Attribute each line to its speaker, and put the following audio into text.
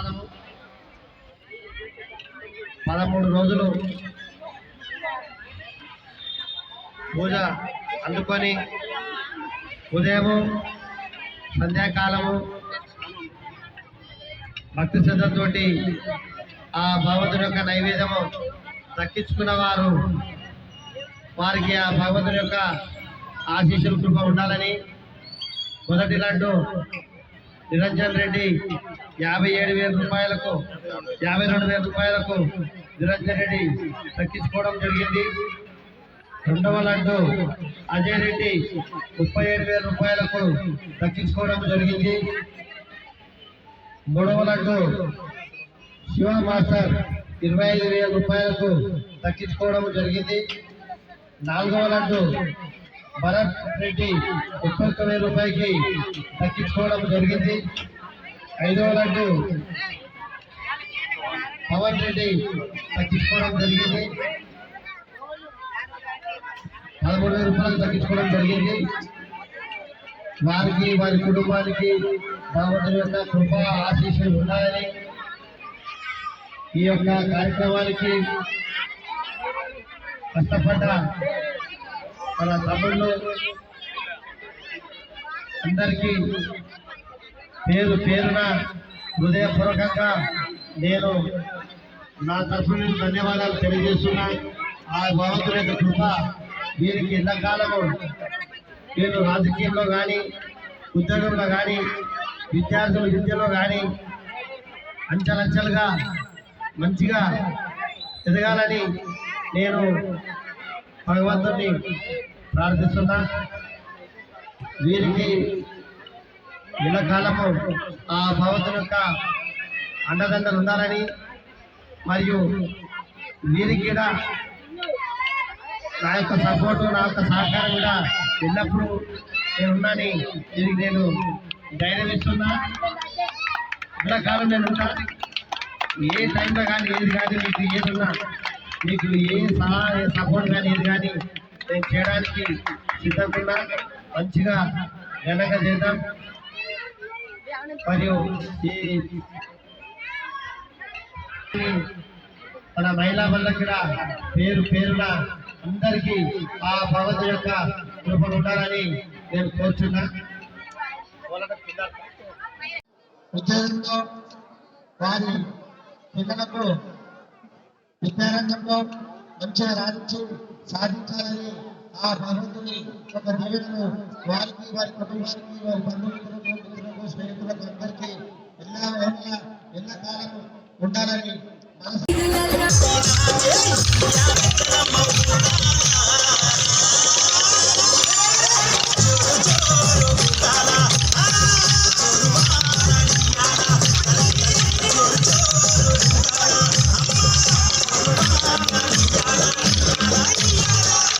Speaker 1: భాగము పదమూడు రోజులు పూజ అందుకొని ఉదయము సంధ్యాకాలము భక్తి శ్రద్ధతో ఆ భగవంతుని యొక్క నైవేద్యము దక్కించుకున్న వారు వారికి ఆ భగవంతుని యొక్క ఆశీస్సులు కృప ఉండాలని మొదటి లడ్డు నిరంజన్ రెడ్డి యాభై ఏడు వేల రూపాయలకు యాభై రెండు వేల రూపాయలకు నిరంజన్ రెడ్డి దక్కించుకోవడం జరిగింది. రెండవ లడ్డు అజయ్ రెడ్డి ముప్పై ఏడు వేల రూపాయలకు దక్కించుకోవడం జరిగింది. మూడవ లడ్డు శివ మాస్టర్ ఇరవై ఐదు వేల రూపాయలకు దక్కించుకోవడం జరిగింది. నాలుగవ లడ్డు భరత్ రెడ్డి ముప్పై ఒక్క వేల రూపాయకి తగ్గించుకోవడం జరిగింది. ఐదవ లడ్డు పవన్ రెడ్డి తగ్గించుకోవడం జరిగింది. పదమూడు వేల రూపాయలు తగ్గించుకోవడం జరిగింది. వారికి వారి కుటుంబానికి భగవంతుడి యొక్క కృప ఆశీస్సులు ఉన్నాయని ఈ యొక్క కార్యక్రమానికి కష్టపడ్డ మన తమ్ముళ్ళు అందరికీ పేరు పేరున హృదయపూర్వకంగా నేను నా తరఫు నుంచి ధన్యవాదాలు తెలియజేస్తున్నా. ఆ భగవంతుని యొక్క కృప వీరికి ఎంతకాలము నేను రాజకీయంలో కానీ ఉద్యోగంలో కానీ విద్యార్థుల విద్యలో కానీ అంచెలంచెలుగా మంచిగా ఎదగాలని నేను భగవంతుని ప్రార్థిస్తున్నా. వీరికి ఇళ్ళకాలము ఆ భగవంతుని యొక్క అండదండలు ఉండాలని మరియు వీరికి కూడా నా యొక్క సపోర్టు నా యొక్క సహకారం కూడా ఎల్లప్పుడూ నేను ఉన్నాని దీనికి నేను ధైర్యం ఇస్తున్నా కాలం నేను ఉంటా. ఏ టైంలో కానీ ఏది కానీ మీకు ఏదున్నా మీకు ఏ సహాయ సపోర్ట్ కానీ ఏది కానీ నేను చేయడానికి సిద్ధంగా మంచిగా ఘనంగా చేద్దాం. మరియు ఈ మన మహిళా వల్ల కూడా పేరు పేరున అందరికీ ఆ భవతి యొక్క కృపలు ఉండాలని నేను కోరుచున్నా. ఉద్యోగంలో వారి పిల్లలకు విద్యారంగంలో మంచిగా రాణించి సాధించాలని ఆ భగవంతుని ఒక నివేదన వారికి వారి కుటుంబానికి వారి బంధువులకు స్నేహితులకు అందరికీ ఎలా ఎలా ఎలా కాలం ఉండాలని మనసు